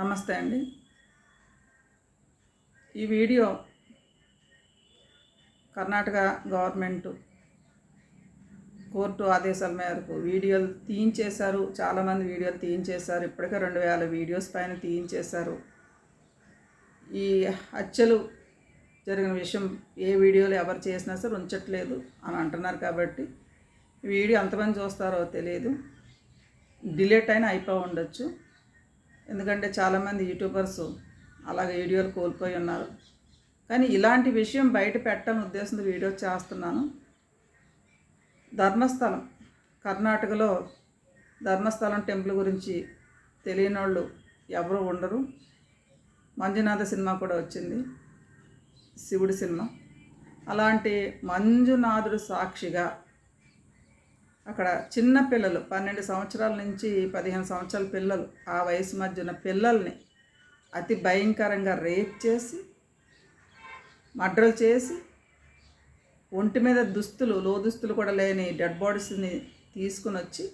నమస్తే అండి. ఈ వీడియో కర్ణాటక గవర్నమెంట్ కోర్టు ఆదేశాల మేరకు వీడియోలు తీయించేశారు. చాలామంది వీడియోలు తీయించేశారు. ఇప్పటికే రెండు వేల వీడియోస్ పైన తీయించేశారు. ఈ హత్యలు జరిగిన విషయం ఏ వీడియోలు ఎవరు చేసినా సరే ఉంచట్లేదు అని అంటున్నారు కాబట్టి ఈ వీడియో ఎంతమంది చూస్తారో తెలియదు. డిలేట్ అయినా అయిపోయి ఉండొచ్చు. ఎందుకంటే చాలామంది యూట్యూబర్స్ అలాగే వీడియోలు కోల్పోయి ఉన్నారు. కానీ ఇలాంటి విషయం బయట పెట్టాలని ఉద్దేశంతో వీడియో చేస్తున్నాను. ధర్మస్థలం కర్ణాటకలో ధర్మస్థలం టెంపుల్ గురించి తెలియని వాళ్ళు ఎవరు ఉండరు. మంజునాథ సినిమా కూడా వచ్చింది శివుడి సినిమా. అలాంటి మంజునాథుడు సాక్షిగా అక్కడ చిన్న పిల్లలు పన్నెండు సంవత్సరాల నుంచి పదిహేను సంవత్సరాల పిల్లలు ఆ వయసు మధ్య ఉన్న పిల్లల్ని అతి భయంకరంగా రేప్ చేసి మర్డర్లు చేసి ఒంటి మీద దుస్తులు లో దుస్తులు కూడా లేని డెడ్ బాడీస్ని తీసుకుని వచ్చి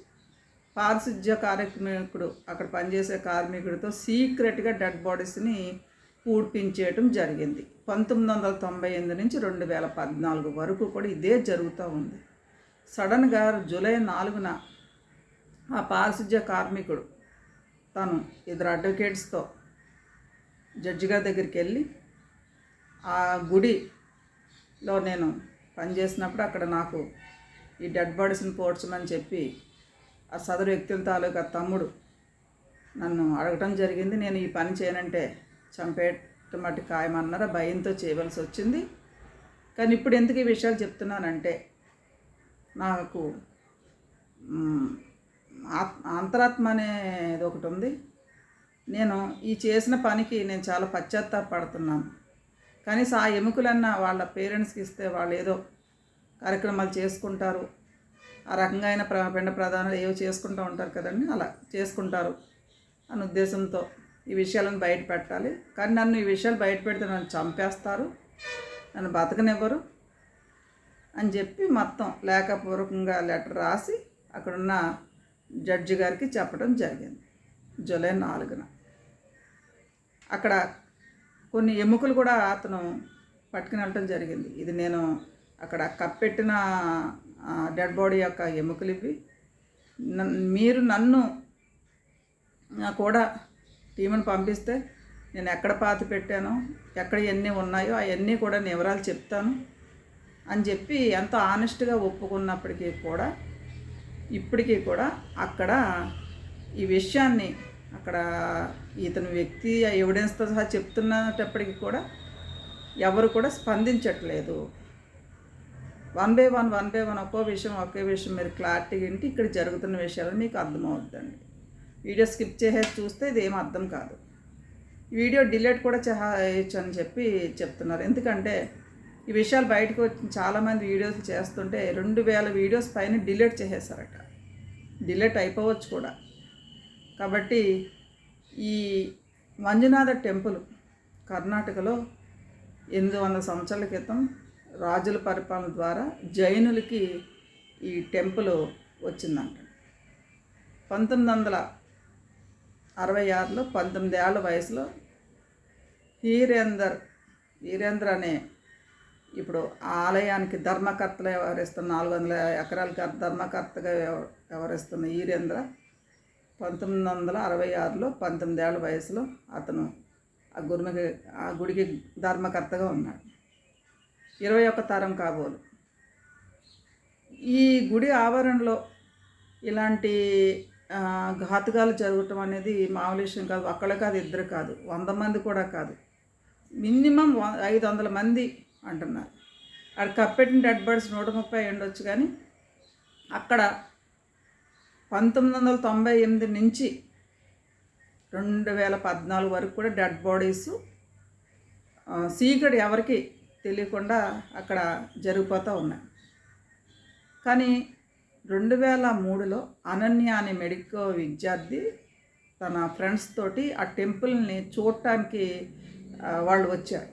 పారిశుధ్య కార్మికుడు అక్కడ పనిచేసే కార్మికుడితో సీక్రెట్గా డెడ్ బాడీస్ని పూడ్పించేయటం జరిగింది. పంతొమ్మిది వందల తొంభై ఎనిమిది నుంచి రెండు వేల పద్నాలుగు వరకు కూడా ఇదే జరుగుతూ ఉంది. సడన్గా జూలై నాలుగున ఆ పారిశుధ్య కార్మికుడు తను ఇద్దరు అడ్వకేట్స్తో జడ్జి గారి దగ్గరికి వెళ్ళి ఆ గుడిలో నేను పనిచేసినప్పుడు అక్కడ నాకు ఈ డెడ్ బాడీస్ని పోడ్చమని చెప్పి ఆ సదరు వ్యక్తుల తాలూకా తమ్ముడు నన్ను అడగటం జరిగింది. నేను ఈ పని చేయనంటే చంపేట మట్టి ఖాయమన్నారా? భయంతో చేయవలసి వచ్చింది. కానీ ఇప్పుడు ఎందుకు ఈ విషయాలు చెప్తున్నానంటే నాకు అంతరాత్మ అనేది ఒకటి ఉంది. నేను ఈ చేసిన పనికి నేను చాలా పశ్చాత్తాపడుతున్నాను. కనీసం ఆ ఎముకలన్నా వాళ్ళ పేరెంట్స్కి ఇస్తే వాళ్ళు ఏదో కార్యక్రమాలు చేసుకుంటారు. ఆ రకంగా అయిన ప్ర పిండ ప్రధానాలు ఏవో చేసుకుంటూ ఉంటారు కదండి అలా చేసుకుంటారు అని ఉద్దేశంతో ఈ విషయాలను బయట పెట్టాలి. కానీ నన్ను ఈ విషయాలు బయట పెడితే నన్ను చంపేస్తారు. నన్ను బతకనివ్వరు. అని చెప్పి మొత్తం లేఖపూర్వకంగా లెటర్ రాసి అక్కడున్న జడ్జి గారికి చెప్పడం జరిగింది. జూలై నాలుగున. అక్కడ కొన్ని ఎముకలు కూడా అతను పట్టుకుని వెళ్ళటం జరిగింది. ఇది నేను అక్కడ కప్పెట్టిన డెడ్ బాడీ యొక్క ఎముకలు ఇవి. మీరు నన్ను కూడా టీమును పంపిస్తే నేను ఎక్కడ పాతి పెట్టానో ఎక్కడ ఎన్ని ఉన్నాయో అవన్నీ కూడా నేను వివరాలు చెప్తాను. అని చెప్పి ఎంతో ఆనెస్ట్గా ఒప్పుకున్నప్పటికీ కూడా ఇప్పటికీ కూడా అక్కడ ఈ విషయాన్ని అక్కడ ఇతని వ్యక్తి ఎవిడెన్స్తో సహా చెప్తున్నప్పటికీ కూడా ఎవరు కూడా స్పందించట్లేదు. One by one one by one ఒక్కో విషయం ఒకే విషయం మీరు క్లారిటీ వింటే ఇక్కడ జరుగుతున్న విషయాలు మీకు అర్థమవుతుందండి వీడియో స్కిప్ చేసేసి చూస్తే ఇది ఏం అర్థం కాదు. వీడియో డిలీట్ కూడా చేయొచ్చు అని చెప్పి చెప్తున్నారు. ఎందుకంటే ఈ విషయాలు బయటకు వచ్చి చాలామంది వీడియోస్ చేస్తుంటే రెండు వేల వీడియోస్ పైన డిలీట్ చేసేసారట. డిలీట్ అయిపోవచ్చు కూడా. కాబట్టి ఈ మంజునాథ టెంపుల్ కర్ణాటకలో ఎనిమిది వందల సంవత్సరాల క్రితం రాజుల పరిపాలన ద్వారా జైనులకి ఈ టెంపుల్ వచ్చిందంట. పంతొమ్మిది వందల అరవై ఆరులో పంతొమ్మిది ఏళ్ళ వయసులో హీరేందర్ హీరేందర్ అనే ఇప్పుడు ఆ ఆలయానికి ధర్మకర్తలు వ్యవహరిస్తున్న నాలుగు వందల ఎకరాలకి ధర్మకర్తగా వ్యవహరిస్తున్న ఈరేంద్ర పంతొమ్మిది వందల అరవై ఆరులో పంతొమ్మిది ఏళ్ళ వయసులో అతను ఆ గుడికి ఆ గుడికి ధర్మకర్తగా ఉన్నాడు. ఇరవై ఒక్క తరం కాబోలు. ఈ గుడి ఆవరణలో ఇలాంటి ఘాతుకాలు జరగటం అనేది మామూలు విషయం కాదు. ఒక్కళ్ళే కాదు ఇద్దరు కాదు. వంద మంది కూడా కాదు. మినిమం ఐదు వందల మంది అంటున్నారు. అక్కడ కప్పెట్టిన డెడ్ బర్డ్స్ నూట ముప్పై ఉండొచ్చు కానీ అక్కడ పంతొమ్మిది వందల తొంభై ఎనిమిది నుంచి రెండు వేల పద్నాలుగు వరకు కూడా డెడ్ బాడీస్ సీక్రెట్ ఎవరికి తెలియకుండా అక్కడ జరిగిపోతూ ఉన్నాయి. కానీ రెండు వేల మూడులో అనన్య అనే మెడికో విద్యార్థి తన ఫ్రెండ్స్ తోటి ఆ టెంపుల్ని చూడటానికి వాళ్ళు వచ్చారు.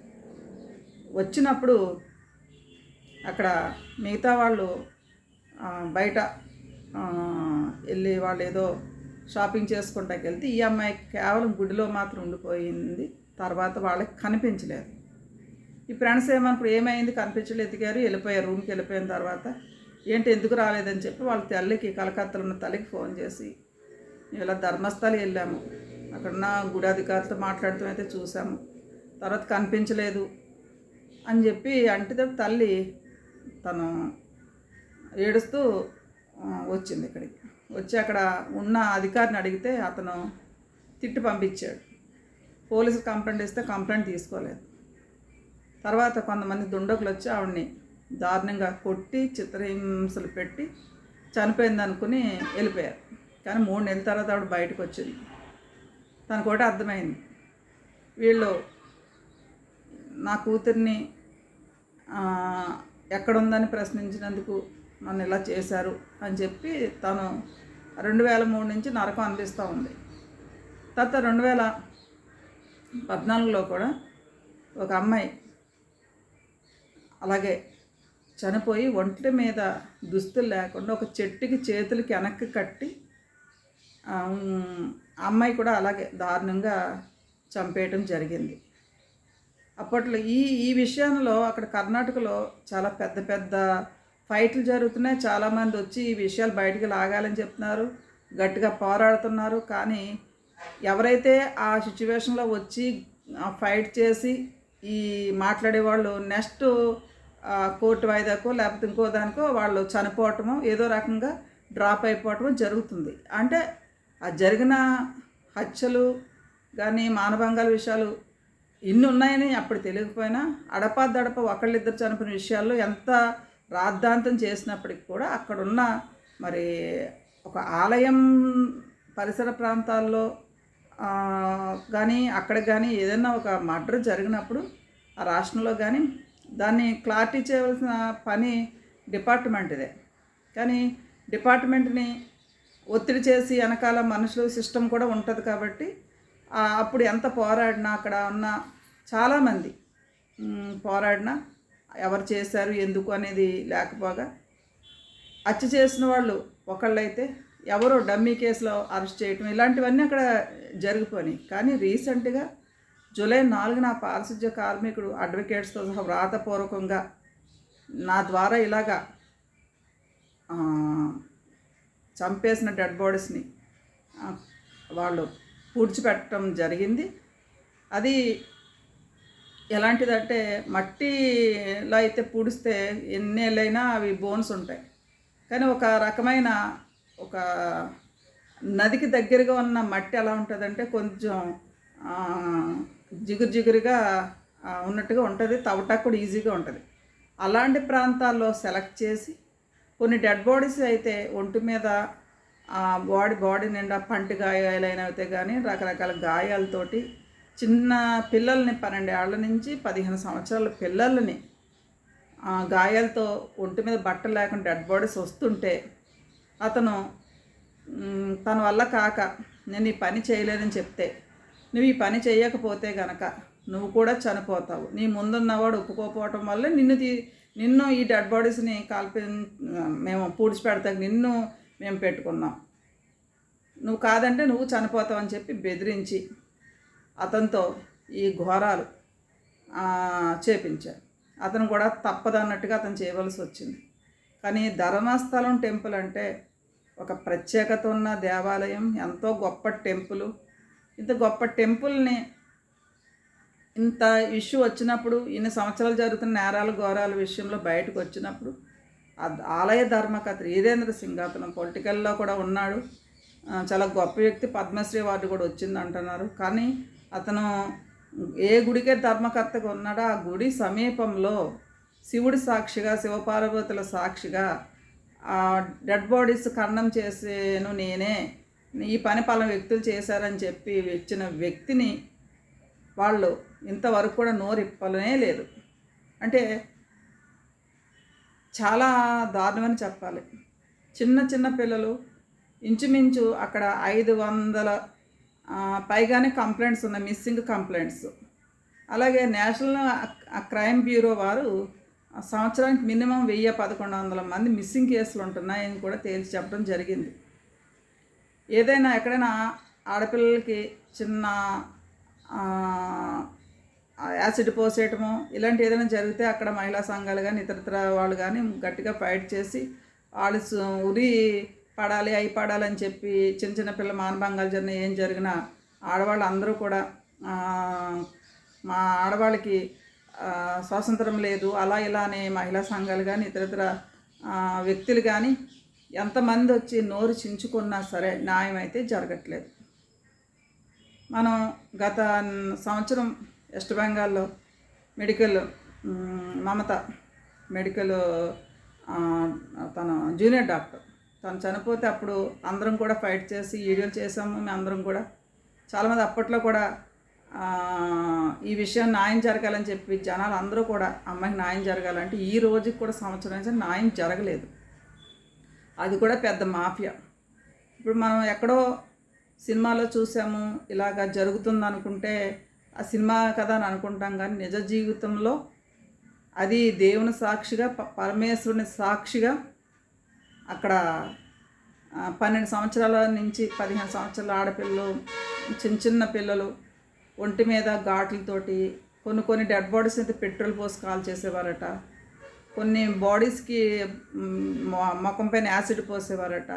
వచ్చినప్పుడు అక్కడ మిగతా వాళ్ళు బయట వెళ్ళి వాళ్ళు ఏదో షాపింగ్ చేసుకుంటాకి వెళ్తే ఈ అమ్మాయి కేవలం గుడిలో మాత్రం ఉండిపోయింది. తర్వాత వాళ్ళకి కనిపించలేదు. ఈ ఫ్రెండ్స్ ఏమనుకో ఏమైంది? కనిపించలేదు ఎతికారు వెళ్ళిపోయారు రూమ్కి వెళ్ళిపోయిన తర్వాత ఏంటి ఎందుకు రాలేదని చెప్పి వాళ్ళ తల్లికి కలకత్తాలో ఉన్న తల్లికి ఫోన్ చేసి ఇలా ధర్మస్థలి వెళ్ళాము. అక్కడున్న గుడి అధికారులతో మాట్లాడుతూ అయితే చూసాము. తర్వాత కనిపించలేదు. అని చెప్పి అంటే తల్లి తను ఏడుస్తూ వచ్చింది ఇక్కడికి. వచ్చి అక్కడ ఉన్న అధికారిని అడిగితే అతను తిట్టి పంపించాడు. పోలీసు కంప్లైంట్ ఇస్తే కంప్లైంట్ తీసుకోలేదు. తర్వాత కొంతమంది దుండకులు వచ్చి ఆవిడని దారుణంగా కొట్టి చిత్రహింసలు పెట్టి చనిపోయింది అనుకుని వెళ్ళిపోయారు. కానీ మూడు నెలల తర్వాత ఆవిడ బయటకు వచ్చింది. తనకు ఒకటి అర్థమైంది. వీళ్ళు నా కూతుర్ని ఎక్కడుందని ప్రశ్నించినందుకు నన్ను ఇలా చేశారు అని చెప్పి తను రెండు వేల మూడు నుంచి నరకం అనిపిస్తూ ఉంది. తర్వాత రెండు వేల పద్నాలుగులో కూడా ఒక అమ్మాయి అలాగే చనిపోయి ఒంటి మీద దుస్తులు లేకుండా ఒక చెట్టుకి చేతులకి వెనక్కి కట్టి అమ్మాయి కూడా అలాగే దారుణంగా చంపేయటం జరిగింది. అప్పట్లో ఈ ఈ విషయంలో అక్కడ కర్ణాటకలో చాలా పెద్ద పెద్ద ఫైట్లు జరుగుతున్నాయి. చాలామంది వచ్చి ఈ విషయాలు బయటికి లాగాలని చెప్తున్నారు. గట్టిగా పోరాడుతున్నారు. కానీ ఎవరైతే ఆ సిచ్యువేషన్లో వచ్చి ఫైట్ చేసి ఈ మాట్లాడే వాళ్ళు నెక్స్ట్ కోర్టు వాయిదాకో లేకపోతే ఇంకో దానికో వాళ్ళు చనిపోవటము ఏదో రకంగా డ్రాప్ అయిపోవటము జరుగుతుంది. అంటే ఆ జరిగిన హత్యలు కానీ మానభంగాల విషయాలు ఇన్ని ఉన్నాయని అప్పుడు తెలియకపోయినా అడపా దడప ఒకళ్ళిద్దరు చనిపోయిన విషయాల్లో ఎంత రాద్ధాంతం చేసినప్పటికి కూడా అక్కడున్న మరి ఒక ఆలయం పరిసర ప్రాంతాల్లో కానీ అక్కడ కానీ ఏదైనా ఒక మర్డర్ జరిగినప్పుడు ఆ రాష్ట్రంలో కానీ దాన్ని క్లారిటీ చేయవలసిన పని డిపార్ట్మెంట్దే. కానీ డిపార్ట్మెంట్ని ఒత్తిడి చేసి వెనకాల మనుషులు సిస్టమ్ కూడా ఉంటుంది కాబట్టి అప్పుడు ఎంత పోరాడినా అక్కడ ఉన్న చాలామంది పోరాడిన పోరాడినా ఎవరు చేశారు ఎందుకు అనేది లేకపోగా హత్య చేసిన వాళ్ళు ఒకళ్ళైతే ఎవరో డమ్మీ కేసులో అరెస్ట్ చేయటం ఇలాంటివన్నీ అక్కడ జరిగిపోయినాయి. కానీ రీసెంట్గా జూలై నాలుగున ఆ పారిశుధ్య కార్మికుడు అడ్వకేట్స్తో సహా వ్రాతపూర్వకంగా నా ద్వారా ఇలాగా చంపేసిన డెడ్ బాడీస్ని వాళ్ళు పూడ్చిపెట్టడం జరిగింది. అది ఎలాంటిదంటే మట్టిలో అయితే పూడిస్తే ఎన్నేళ్ళైనా అవి బోన్స్ ఉంటాయి. కానీ ఒక రకమైన ఒక నదికి దగ్గరగా ఉన్న మట్టి ఎలా ఉంటుందంటే కొంచెం జిగురు జిగురుగా ఉన్నట్టుగా ఉంటుంది. తవ్వటానికి కూడా ఈజీగా ఉంటుంది. అలాంటి ప్రాంతాల్లో సెలెక్ట్ చేసి కొన్ని డెడ్ బాడీస్ అయితే ఒంటి మీద ఆ బాడీ బాడీ నిండా పంటి గాయాలైనవి కానీ రకరకాల గాయాలతోటి చిన్న పిల్లల్ని పన్నెండేళ్ళ నుంచి పదిహేను సంవత్సరాల పిల్లల్ని గాయాలతో ఒంటి మీద బట్టలు లేకుండా డెడ్ బాడీస్ వస్తుంటే అతను తన వల్ల కాక నేను ఈ పని చేయలేదని చెప్తే నువ్వు ఈ పని చేయకపోతే గనక నువ్వు కూడా చనిపోతావు. నీ ముందున్నవాడు ఒప్పుకోకపోవటం వల్ల నిన్ను తీ నిన్ను ఈ డెడ్ బాడీస్ని కాల్పి మేము పూడ్చిపెడతాక నిన్ను మేము పెట్టుకున్నాం. నువ్వు కాదంటే నువ్వు చనిపోతావు అని చెప్పి బెదిరించి అతనితో ఈ ఘోరాలు చేపించారు. అతను కూడా తప్పదన్నట్టుగా అతను చేయవలసి వచ్చింది. కానీ ధర్మస్థలం టెంపుల్ అంటే ఒక ప్రత్యేకత ఉన్న దేవాలయం ఎంతో గొప్ప టెంపుల్. ఇంత గొప్ప టెంపుల్ని ఇంత ఇష్యూ వచ్చినప్పుడు ఇన్ని సంవత్సరాలు జరుగుతున్న నేరాల ఘోరాల విషయంలో బయటకు వచ్చినప్పుడు ఆ ఆలయ ధర్మకర్త వీరేంద్ర సింగ్ అతను పొలిటికల్లో కూడా ఉన్నాడు. చాలా గొప్ప వ్యక్తి పద్మశ్రీ అవార్డు కూడా వచ్చింది అంటున్నారు కానీ అతను ఏ గుడికే ధర్మకర్తగా ఉన్నాడో ఆ గుడి సమీపంలో శివుడి సాక్షిగా శివపార్వతుల సాక్షిగా ఆ డెడ్ బాడీస్ ఖండం చేసేను నేనే. ఈ పని పలానా వ్యక్తులు చేశారని చెప్పి ఇచ్చిన వ్యక్తిని వాళ్ళు ఇంతవరకు కూడా నోరిప్పలనే లేదు. అంటే చాలా దారుణమని చెప్పాలి. చిన్న చిన్న పిల్లలు ఇంచుమించు అక్కడ ఐదు వందల పైగానే కంప్లైంట్స్ ఉన్నాయి మిస్సింగ్ కంప్లైంట్స్. అలాగే నేషనల్ క్రైమ్ బ్యూరో వారు సంవత్సరానికి మినిమం వెయ్యి పదకొండు వందల మంది మిస్సింగ్ కేసులు ఉంటున్నాయని కూడా తేల్చి చెప్పడం జరిగింది. ఏదైనా ఎక్కడైనా ఆడపిల్లలకి చిన్న యాసిడ్ పోసేయటము ఇలాంటి ఏదైనా జరిగితే అక్కడ మహిళా సంఘాలు కానీ ఇతరతర వాళ్ళు కానీ గట్టిగా ఫైట్ చేసి వాళ్ళు ఉరి పడాలి అయి పడాలి అని చెప్పి చిన్న చిన్న పిల్ల మానభంగాలు జరిగిన ఏం జరిగినా ఆడవాళ్ళు అందరూ కూడా మా ఆడవాళ్ళకి స్వాతంత్రం లేదు. అలా ఇలా అనే మహిళా సంఘాలు కానీ ఇతర ఇతర వ్యక్తులు కానీ ఎంతమంది వచ్చి నోరు చించుకున్నా సరే న్యాయం అయితే జరగట్లేదు. మనం గత సంవత్సరం వెస్ట్ బెంగాల్లో మెడికల్ మమత మెడికల్ తన జూనియర్ డాక్టర్. తను చనిపోతే అప్పుడు అందరం కూడా ఫైట్ చేసి వీడియోలు చేసాము మేము అందరం కూడా చాలామంది అప్పట్లో కూడా ఈ విషయం న్యాయం జరగాలని చెప్పి జనాలు అందరూ కూడా అమ్మాయికి న్యాయం జరగాలంటే ఈ రోజుకి కూడా సంవత్సరం నుంచి న్యాయం జరగలేదు. అది కూడా పెద్ద మాఫియా. ఇప్పుడు మనం ఎక్కడో సినిమాలో చూసాము ఇలాగ జరుగుతుంది అనుకుంటే ఆ సినిమా కదా అని అనుకుంటాం కానీ నిజ జీవితంలో అది దేవుని సాక్షిగా పరమేశ్వరుని సాక్షిగా అక్కడ పన్నెండు సంవత్సరాల నుంచి పదిహేను సంవత్సరాల ఆడపిల్లలు చిన్న చిన్న పిల్లలు ఒంటి మీద ఘాట్లతోటి కొన్ని కొన్ని డెడ్ బాడీస్ అయితే పెట్రోల్ పోసి కాల్ చేసేవారట. కొన్ని బాడీస్కి ముఖం పైన యాసిడ్ పోసేవారట.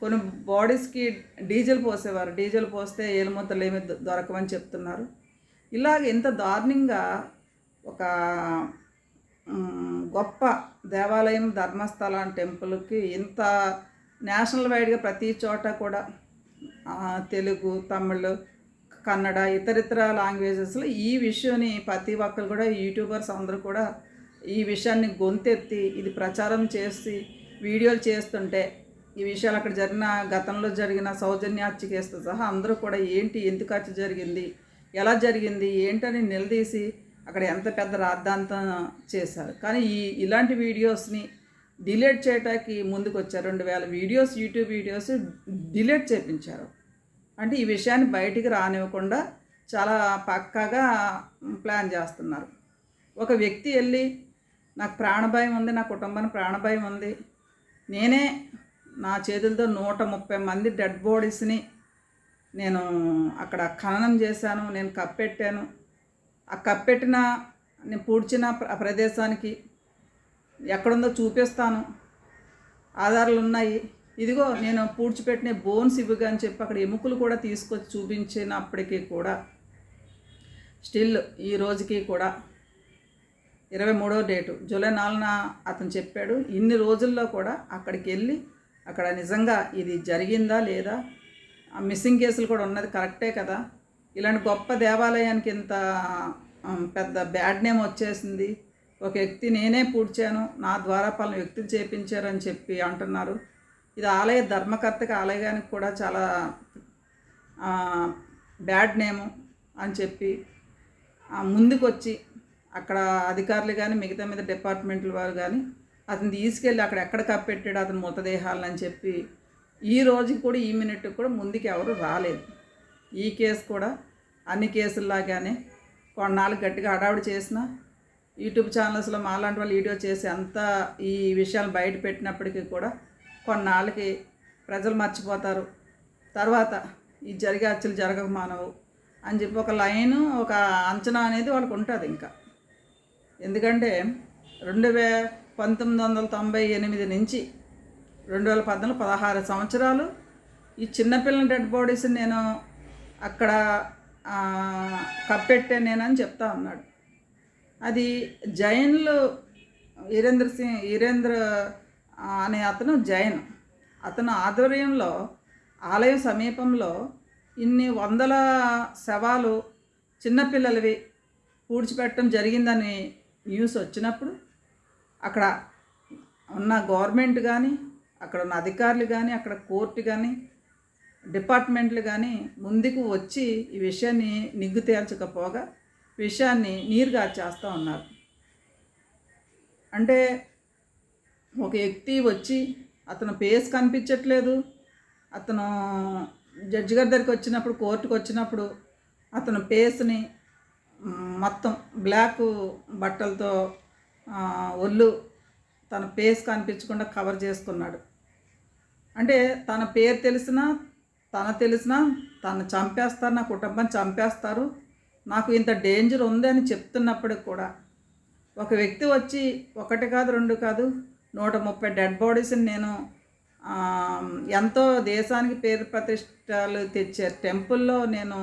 కొన్ని బాడీస్కి డీజిల్ పోసేవారు. డీజిల్ పోస్తే ఏలుముద్దలు ఏమి దొ- దొరకవని చెప్తున్నారు. ఇలాగ ఇంత దారుణంగా ఒక గొప్ప దేవాలయం ధర్మస్థలం టెంపుల్కి ఇంత నేషనల్ వైడ్గా ప్రతి చోట కూడా తెలుగు తమిళ్ కన్నడ ఇతరితర లాంగ్వేజెస్లో ఈ విషయాన్ని ప్రతి ఒక్కరు కూడా యూట్యూబర్స్ అందరూ కూడా ఈ విషయాన్ని గొంతెత్తి ఇది ప్రచారం చేసి వీడియోలు చేస్తుంటే ఈ విషయాలు అక్కడ జరిగిన గతంలో జరిగిన సౌజన్య హత్య కేసుతో సహా అందరూ కూడా ఏంటి ఎందుకు హత్య జరిగింది ఎలా జరిగింది ఏంటని నిలదీసి అక్కడ ఎంత పెద్ద రాద్ధాంతం చేశారు. కానీ ఈ ఇలాంటి వీడియోస్ని డిలీట్ చేయటానికి ముందుకు వచ్చారు రెండు వేల వీడియోస్ యూట్యూబ్ వీడియోస్ డిలీట్ చేయించారు అంటే ఈ విషయాన్ని బయటికి రానివ్వకుండా చాలా పక్కాగా ప్లాన్ చేస్తున్నారు. ఒక వ్యక్తి వెళ్ళి నాకు ప్రాణభయం ఉంది నా కుటుంబానికి ప్రాణభయం ఉంది. నేనే నా చేతులతో నూట ముప్పై మంది డెడ్ బాడీస్ని నేను అక్కడ ఖననం చేశాను నేను కప్పెట్టాను ఆ కప్పెట్టిన నేను పూడ్చిన ప్ర- ప్రదేశానికి ఎక్కడుందో చూపిస్తాను. ఆధారాలు ఉన్నాయి. ఇదిగో నేను పూడ్చిపెట్టిన బోన్స్ ఇవ్వగా అని చెప్పి అక్కడ ఎముకలు కూడా తీసుకొచ్చి చూపించినప్పటికీ కూడా స్టిల్ ఈ రోజుకి కూడా ఇరవై మూడో డేటు జూలై నాలుగున అతను చెప్పాడు ఇన్ని రోజుల్లో కూడా అక్కడికి వెళ్ళి అక్కడ నిజంగా ఇది జరిగిందా లేదా? ఆ మిస్సింగ్ కేసులు కూడా ఉన్నది కరెక్టే కదా? ఇలాంటి గొప్ప దేవాలయానికి ఇంత పెద్ద బ్యాడ్ నేమ్ వచ్చేసింది. ఒక వ్యక్తి నేనే పూడ్చాను నా ద్వారా పలు వ్యక్తులు చేపించారని చెప్పి అంటున్నారు. ఇది ఆలయ ధర్మకర్తకి ఆలయానికి కూడా చాలా బ్యాడ్ నేము అని చెప్పి ముందుకొచ్చి అక్కడ అధికారులు కానీ మిగతా మీద డిపార్ట్మెంట్ల వారు కానీ అతను తీసుకెళ్ళి అక్కడ ఎక్కడ కప్పెట్టాడు అతని మృతదేహాలను చెప్పి ఈ రోజుకి కూడా ఈ మినిట్ కూడా ముందుకు ఎవరు రాలేదు. ఈ కేసు కూడా అన్ని కేసుల్లాగానే కొన్నాళ్ళు గట్టిగా హడావుడి చేసిన యూట్యూబ్ ఛానల్స్లో మాలాంటి వాళ్ళు వీడియో చేసి అంతా ఈ విషయాలు బయట పెట్టినప్పటికీ కూడా కొన్నాళ్ళకి ప్రజలు మర్చిపోతారు. తర్వాత ఈ జరిగే హత్యలు జరగక మానవు అని చెప్పి ఒక లైను ఒక అంచనా అనేది వాళ్ళకు ఉంటుంది ఇంకా. ఎందుకంటే రెండు వే పంతొమ్మిది వందల తొంభై ఎనిమిది నుంచి రెండు వేల పద్నాలుగు పదహారు సంవత్సరాలు ఈ చిన్నపిల్లల డెడ్ బాడీస్ నేను అక్కడ కప్పెట్టే నేనని చెప్తా ఉన్నాడు. అది జైన్లు వీరేంద్ర సింగ్ వీరేంద్ర అనే అతను జైన్. అతను ఆధ్వర్యంలో ఆలయం సమీపంలో ఇన్ని వందల శవాలు చిన్నపిల్లలవి పూడ్చిపెట్టడం జరిగిందని న్యూస్ వచ్చినప్పుడు అక్కడ ఉన్న గవర్నమెంట్ కానీ అక్కడ ఉన్న అధికారులు కానీ అక్కడ కోర్టు కానీ డిపార్ట్మెంట్లు కానీ ముందుకు వచ్చి ఈ విషయాన్ని నిగ్గు తేల్చకపోగా విషయాన్ని నీరుగా చేస్తూ ఉన్నారు. అంటే ఒక వ్యక్తి వచ్చి అతను పేస్ కనిపించట్లేదు అతను జడ్జి గారి దగ్గరికి వచ్చినప్పుడు కోర్టుకు వచ్చినప్పుడు అతను పేస్ని మొత్తం బ్లాక్ బట్టలతో ఒళ్ళు తన పేస్ కనిపించకుండా కవర్ చేసుకున్నాడు. అంటే తన పేరు తెలిసినా తన తెలిసినా తను చంపేస్తారు నా కుటుంబం చంపేస్తారు. నాకు ఇంత డేంజర్ ఉంది అని చెప్తున్నప్పటికి కూడా ఒక వ్యక్తి వచ్చి ఒకటి కాదు రెండు కాదు నూట ముప్పై డెడ్ బాడీస్ని నేను ఎంతో దేశానికి పేరు ప్రతిష్టలు తెచ్చే టెంపుల్లో నేను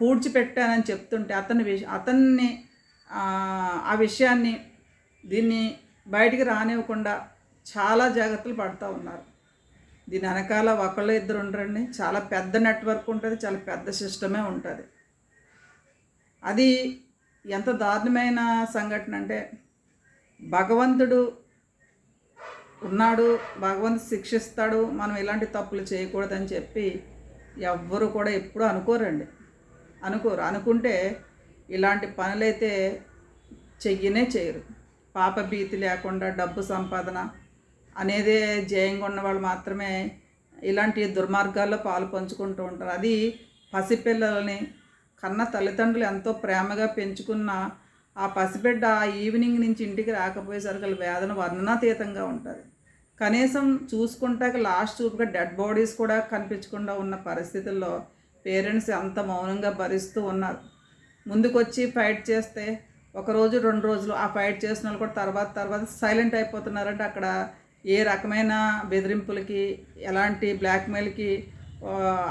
పూడ్చిపెట్టానని చెప్తుంటే అతని విష అతన్ని ఆ విషయాన్ని దీన్ని బయటికి రానివ్వకుండా చాలా జాగ్రత్తలు పడుతూ ఉన్నారు. దీని వెనకాల ఒకళ్ళు ఇద్దరు ఉండరండి. చాలా పెద్ద నెట్వర్క్ ఉంటుంది చాలా పెద్ద సిస్టమే ఉంటుంది. అది ఎంత దారుణమైన సంఘటన అంటే భగవంతుడు ఉన్నాడు భగవంతుడు శిక్షిస్తాడు మనం ఇలాంటి తప్పులు చేయకూడదని చెప్పి ఎవ్వరు కూడా ఎప్పుడూ అనుకోరండి. అనుకోరు. అనుకుంటే ఇలాంటి పనులైతే చెయ్యనే చేయరు పాప భీతి లేకుండా డబ్బు సంపాదన అనేదే జయంగా ఉన్న వాళ్ళు మాత్రమే ఇలాంటి దుర్మార్గాల్లో పాలు పంచుకుంటూ ఉంటారు. అది పసిపిల్లలని కన్న తల్లిదండ్రులు ఎంతో ప్రేమగా పెంచుకున్న ఆ పసిబిడ్డ ఈవినింగ్ నుంచి ఇంటికి రాకపోయేసరికి వాళ్ళ వేదన వర్ణనాతీతంగా ఉంటుంది. కనీసం చూసుకుంటాక లాస్ట్ చూపుగా డెడ్ బాడీస్ కూడా కనిపించకుండా ఉన్న పరిస్థితుల్లో పేరెంట్స్ అంత మౌనంగా భరిస్తూ ఉన్నారు. ముందుకొచ్చి ఫైట్ చేస్తే ఒకరోజు రెండు రోజులు ఆ ఫైట్ చేసిన వాళ్ళు కూడా తర్వాత తర్వాత సైలెంట్ అయిపోతున్నారంటే అక్కడ ఏ రకమైన బెదిరింపులకి ఎలాంటి బ్లాక్మెయిల్కి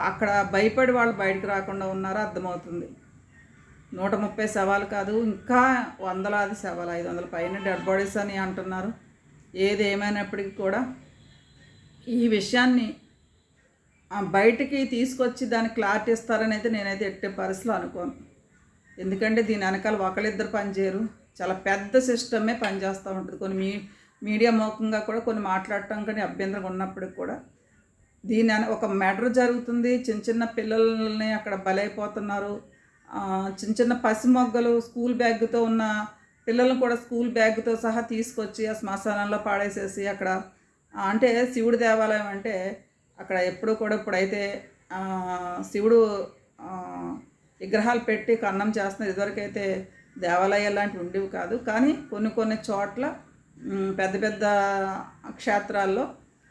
అక్కడ భయపడి వాళ్ళు బయటకు రాకుండా ఉన్నారో అర్థమవుతుంది. నూట ముప్పై శవాలు కాదు ఇంకా వందలాది శవాలు ఐదు వందల పైన డెడ్ బాడీస్ అని అంటున్నారు. ఏది ఏమైనప్పటికీ కూడా ఈ విషయాన్ని బయటికి తీసుకొచ్చి దాన్ని క్లారిటీ ఇస్తారని అయితే నేనైతే ఎట్టే పరిస్థితులు అనుకోను. ఎందుకంటే దీని వెనకాల ఒకళ్ళిద్దరు పనిచేయరు చాలా పెద్ద సిస్టమే పనిచేస్తూ ఉంటుంది. కొన్ని మీ మీడియా మౌఖంగా కూడా కొన్ని మాట్లాడటం కానీ అభ్యంతరం ఉన్నప్పటికి కూడా దీని ఒక మ్యాటర్ జరుగుతుంది. చిన్న చిన్న పిల్లల్ని అక్కడ బలైపోతున్నారు. చిన్న చిన్న పసిమొగ్గలు స్కూల్ బ్యాగ్తో ఉన్న పిల్లలను కూడా స్కూల్ బ్యాగ్తో సహా తీసుకొచ్చి ఆ శ్మశానంలో పాడేసేసి అక్కడ అంటే శివుడి దేవాలయం అంటే అక్కడ ఎప్పుడు కూడా ఇప్పుడైతే శివుడు విగ్రహాలు పెట్టి కన్నం చేస్తున్నారు. ఇదివరకైతే దేవాలయాలు లాంటివి ఉండేవి కాదు. కానీ కొన్ని కొన్ని చోట్ల పెద్ద పెద్ద క్షేత్రాల్లో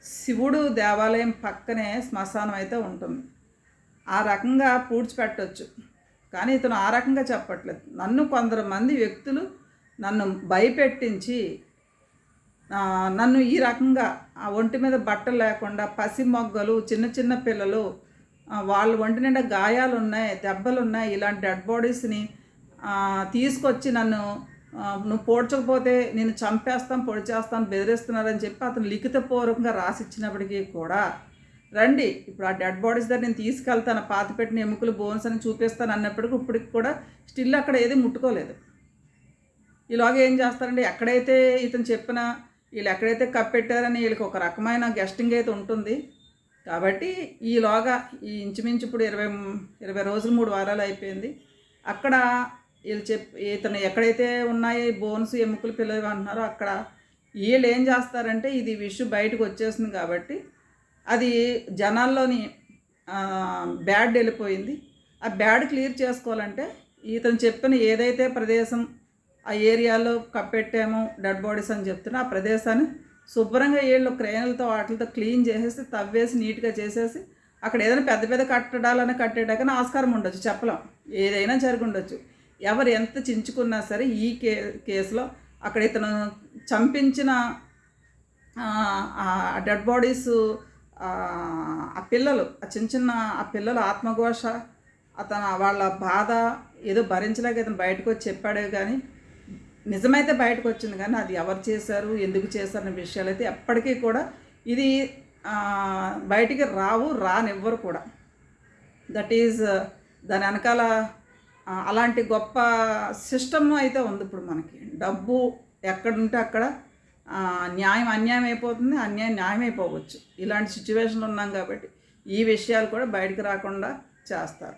శివుడు దేవాలయం పక్కనే శ్మశానం అయితే ఉంటుంది. ఆ రకంగా పూడ్చిపెట్టవచ్చు కానీ ఇతను ఆ రకంగా చెప్పట్లేదు. నన్ను కొందరు మంది వ్యక్తులు నన్ను భయపెట్టించి నన్ను ఈ రకంగా ఆ ఒంటి మీద బట్టలు లేకుండా పసి మొగ్గలు చిన్న చిన్న పిల్లలు వాళ్ళ ఒంటి నిండా గాయాలు ఉన్నాయి దెబ్బలు ఉన్నాయి ఇలాంటి డెడ్ బాడీస్ని తీసుకొచ్చి నన్ను నువ్వు పోడ్చకపోతే నేను చంపేస్తాం పొడిచేస్తాను బెదిరిస్తున్నారని చెప్పి అతను లిఖితపూర్వకంగా రాసిచ్చినప్పటికీ కూడా రండి ఇప్పుడు ఆ డెడ్ బాడీస్ దగ్గర నేను తీసుకెళ్తాను పాతి పెట్టిన ఎముకలు బోన్స్ అని చూపిస్తాను అన్నప్పటికీ ఇప్పటికి కూడా స్టిల్ అక్కడ ఏది ముట్టుకోలేదు. ఈలోగా ఏం చేస్తారంటే ఎక్కడైతే ఇతను చెప్పిన వీళ్ళు ఎక్కడైతే కప్పెట్టారని వీళ్ళకి ఒక రకమైన గెస్టింగ్ అయితే ఉంటుంది. కాబట్టి ఈలోగా ఈ ఇంచుమించు ఇప్పుడు ఇరవై ఇరవై రోజులు మూడు వారాలు అయిపోయింది. అక్కడ వీళ్ళు చెప్ ఇతను ఎక్కడైతే ఉన్నాయో బోన్స్ ఎముకలు పిల్లలు అంటున్నారో అక్కడ వీళ్ళు ఏం చేస్తారంటే ఇది విషు బయటకు వచ్చేసింది కాబట్టి అది జనాల్లోని బ్యాడ్ వెళ్ళిపోయింది. ఆ బ్యాడ్ క్లియర్ చేసుకోవాలంటే ఇతను చెప్పిన ఏదైతే ప్రదేశం ఆ ఏరియాలో కప్పెట్టామో డెడ్ బాడీస్ అని చెప్తున్నా ఆ ప్రదేశాన్ని శుభ్రంగా వీళ్ళు క్రేన్లతో వాటితో క్లీన్ చేసేసి తవ్వేసి నీట్గా చేసేసి అక్కడ ఏదైనా పెద్ద పెద్ద కట్టడాలని కట్టేటాక ఆస్కారం ఉండొచ్చు చెప్పలేం. ఏదైనా జరిగి ఉండొచ్చు. ఎవరు ఎంత చించుకున్నా సరే ఈ కే కేసులో అక్కడ ఇతను చంపించిన డెడ్ బాడీస్ ఆ పిల్లలు ఆ చిన్న చిన్న ఆ పిల్లల ఆత్మఘోష అతను వాళ్ళ బాధ ఏదో భరించలేక ఇతను బయటకు వచ్చి చెప్పాడే కానీ నిజమైతే బయటకు వచ్చింది కానీ అది ఎవరు చేశారు ఎందుకు చేశారు అనే విషయాలు అయితే ఎప్పటికీ కూడా ఇది బయటికి రావు రానివ్వరు కూడా. దట్ ఈజ్ దాని వెనకాల అలాంటి గొప్ప సిస్టమ్ అయితే ఉంది ఇప్పుడు మనకి. డబ్బు ఎక్కడుంటే అక్కడ న్యాయం అన్యాయం అయిపోతుంది అన్యాయం న్యాయం అయిపోవచ్చు. ఇలాంటి సిచ్యువేషన్లు ఉన్నాం కాబట్టి ఈ విషయాలు కూడా బయటకు రాకుండా చేస్తారు.